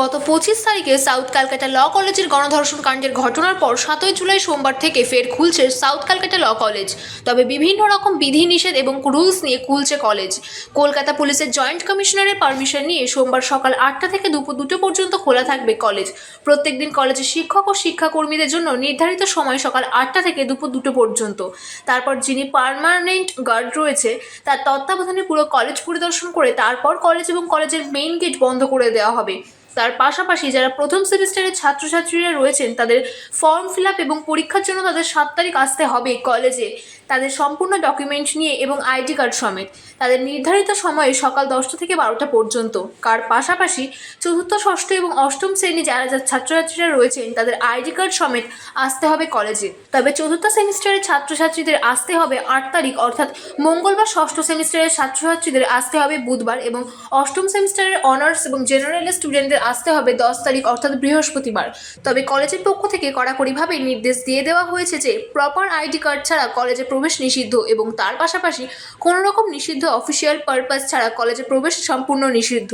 গত পঁচিশ তারিখে সাউথ ক্যালকাটা ল কলেজের গণধর্ষণ কাণ্ডের ঘটনার পর সাতই জুলাই সোমবার থেকে ফের খুলছে সাউথ ক্যালকাটা ল কলেজ। তবে বিভিন্ন রকম বিধিনিষেধ এবং রুলস নিয়ে খুলছে কলেজ। কলকাতা পুলিশের জয়েন্ট কমিশনারের পারমিশন নিয়ে সোমবার সকাল আটটা থেকে দুপুর দুটো পর্যন্ত খোলা থাকবে কলেজ। প্রত্যেকদিন কলেজের শিক্ষক ও শিক্ষাকর্মীদের জন্য নির্ধারিত সময় সকাল আটটা থেকে দুপুর দুটো পর্যন্ত। তারপর যিনি পার্মানেন্ট গার্ড রয়েছে, তার তত্ত্বাবধানে পুরো কলেজ পরিদর্শন করে তারপর কলেজ এবং কলেজের মেইন গেট বন্ধ করে দেওয়া হবে। তার পাশাপাশি যারা প্রথম সেমিস্টারের ছাত্রছাত্রীরা রয়েছেন, তাদের ফর্ম ফিল আপ এবং পরীক্ষার জন্য তাদের সাত তারিখ আসতে হবে কলেজে তাদের সম্পূর্ণ ডকুমেন্ট নিয়ে এবং আইডি কার্ড সমেত। তাদের নির্ধারিত সময়ে সকাল দশটা থেকে বারোটা পর্যন্ত। কার পাশাপাশি চতুর্থ, ষষ্ঠ এবং অষ্টম শ্রেণি যারা যারা ছাত্রছাত্রীরা রয়েছেন, তাদের আইডি কার্ড সমেত আসতে হবে কলেজে তবে চতুর্থ সেমিস্টারের ছাত্রছাত্রীদের আসতে হবে আট তারিখ, অর্থাৎ মঙ্গলবার, ষষ্ঠ সেমিস্টারের ছাত্রছাত্রীদের আসতে হবে বুধবার এবং অষ্টম সেমিস্টারের অনার্স এবং জেনারেল স্টুডেন্টদের আসতে হবে দশ তারিখ, অর্থাৎ বৃহস্পতিবার। তবে কলেজের পক্ষ থেকে কড়াকড়িভাবে নির্দেশ দিয়ে দেওয়া হয়েছে যে প্রপার আইডি কার্ড ছাড়া কলেজে প্রবেশ নিষিদ্ধ এবং তার পাশাপাশি কোনো রকম নিষিদ্ধ অফিসিয়াল পারপাস ছাড়া কলেজে প্রবেশ সম্পূর্ণ নিষিদ্ধ।